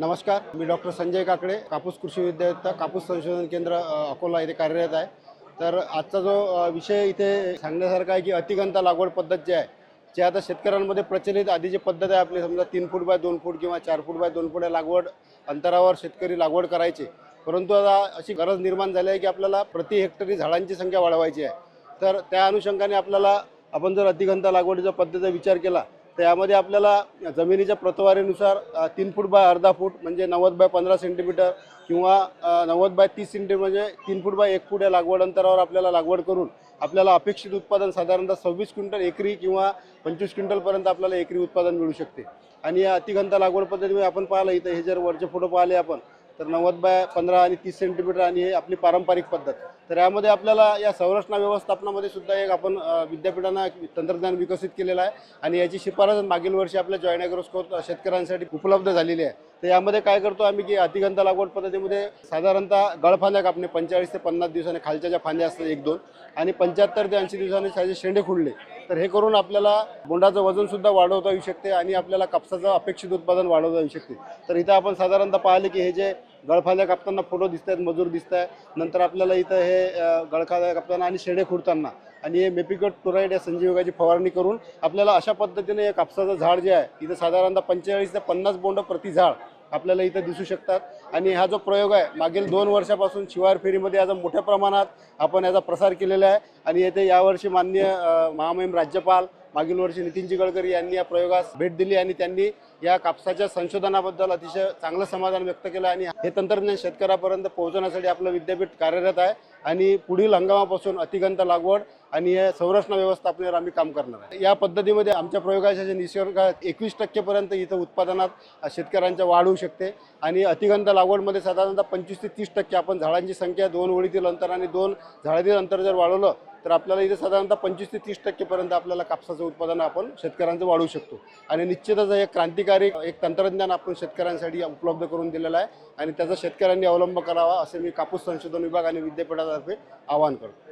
नमस्कार मी डॉक्टर संजय काकडे कापूस कृषी विद्यापीठ कापूस संशोधन केंद्र अकोला येथे कार्यरत आहे. तर आजचा जो विषय इथे सांगण्यासारखा आहे की अतिगंता लागवड पद्धत जी आहे जे आता शेतकऱ्यांमध्ये प्रचलित आधी जी पद्धत आहे आपली समजा तीन फूट बाय दोन फूट किंवा चार फूट बाय दोन फूट या लागवड अंतरावर शेतकरी लागवड करायचे. परंतु आता अशी गरज निर्माण झाली आहे की आपल्याला प्रति हेक्टरी झाडांची संख्या वाढवायची आहे. तर त्या अनुषंगाने आपल्याला आपण जर अतिगंता लागवडीच्या पद्धतीचा विचार केला त्यामध्ये आपल्याला जमिनीच्या प्रतवारीनुसार तीन फूट बाय अर्धा फूट म्हणजे नव्वद बाय पंधरा सेंटीमीटर किंवा नव्वद बाय तीस सेंटीमीटर म्हणजे तीन फूट बाय एक फूट या लागवड अंतरावर आपल्याला लागवड करून आपल्याला अपेक्षित उत्पादन साधारणतः सव्वीस क्विंटल एकरी किंवा पंचवीस क्विंटलपर्यंत आपल्याला एकरी उत्पादन मिळू शकते. आणि या अतिघंता लागवड पद्धतीमध्ये आपण पाहिलं इथं हे जर वरचे फोटो पाहिले आपण तर नव्वद बाय पंधरा आणि तीस सेंटीमीटर आणि हे आपली पारंपरिक पद्धत. तर यामध्ये आपल्याला या संरचना व्यवस्थापनामध्ये सुद्धा एक आपण विद्यापीठांना विद्यापीठानं एक तंत्रज्ञान विकसित केलेलं आहे. आणि याची शिफारस मागील वर्षी आपल्या जॉईन ॲग्रोस्कोप शेतकऱ्यांसाठी उपलब्ध झालेली आहे. तर यामध्ये काय करतो आम्ही की अतिगंध लागवड पद्धतीमध्ये साधारणतः गळफांद्या कापणे पंचेचाळीस ते पन्नास दिवसांनी खालच्या ज्या फांद्या असतात एक दोन आणि पंच्याहत्तर ते ऐंशी दिवसांनी त्याचे शेंडे खुडले. तर हे करून आपल्याला बोंडाचं वजन सुद्धा वाढवता येऊ शकते आणि आपल्याला कापसाचं अपेक्षित उत्पादन वाढवता येऊ शकते. तर इथं आपण साधारणतः पाहिले की हे जे गळफाल्या कापताना फोटो दिसत आहेत मजूर दिसत आहे नंतर आपल्याला इथं हे गळखाल्या कापताना आणि शेडे खुडताना आणि हे मेपिकट टुराईड या संजीवकाची फवारणी करून आपल्याला अशा पद्धतीने हे कापसाचं झाड जे आहे इथं साधारणतः पंचेचाळीस ते पन्नास बोंड प्रति झाड आपल्याला इथं दिसू शकतात. आणि हा जो प्रयोग आहे मागील दोन वर्षापासून शिवार फेरीमध्ये याचा मोठ्या प्रमाणात आपण याचा प्रसार केलेला आहे. आणि येथे यावर्षी माननीय महामहिम राज्यपाल मागील वर्षी नितीनजी गडकरी यांनी या प्रयोगास भेट दिली आणि त्यांनी या कापसाच्या संशोधनाबद्दल अतिशय चांगलं समाधान व्यक्त केलं आणि हे तंत्रज्ञान शेतकऱ्यापर्यंत पोहोचवण्यासाठी आपलं विद्यापीठ कार्यरत आहे. आणि पुढील हंगामापासून अतिगंत लागवड आणि हे संरचना व्यवस्थापनावर आम्ही काम करणार आहे. या पद्धतीमध्ये आमच्या प्रयोगाच्या निसर्गात निसर्ग एकवीस टक्केपर्यंत इथं उत्पादनात शेतकऱ्यांच्या वाढ होऊ शकते. आणि अतिगंध लागवडमध्ये साधारणतः पंचवीस ते तीस टक्के आपण झाडांची संख्या दोन ओळीतील अंतर आणि दोन झाडातील अंतर जर वाढवलं तर आपल्याला इथे साधारणतः पंचवीस ते तीस टक्केपर्यंत आपल्याला कापसाचं उत्पादन आपण शेतकऱ्यांचं वाढवू शकतो. आणि निश्चितच एक क्रांतिकारी एक तंत्रज्ञान आपण शेतकऱ्यांसाठी उपलब्ध करून दिलेलं आहे. आणि त्याचा शेतकऱ्यांनी अवलंब करावा असे मी कापूस संशोधन विभाग आणि विद्यापीठातर्फे आवाहन करतो.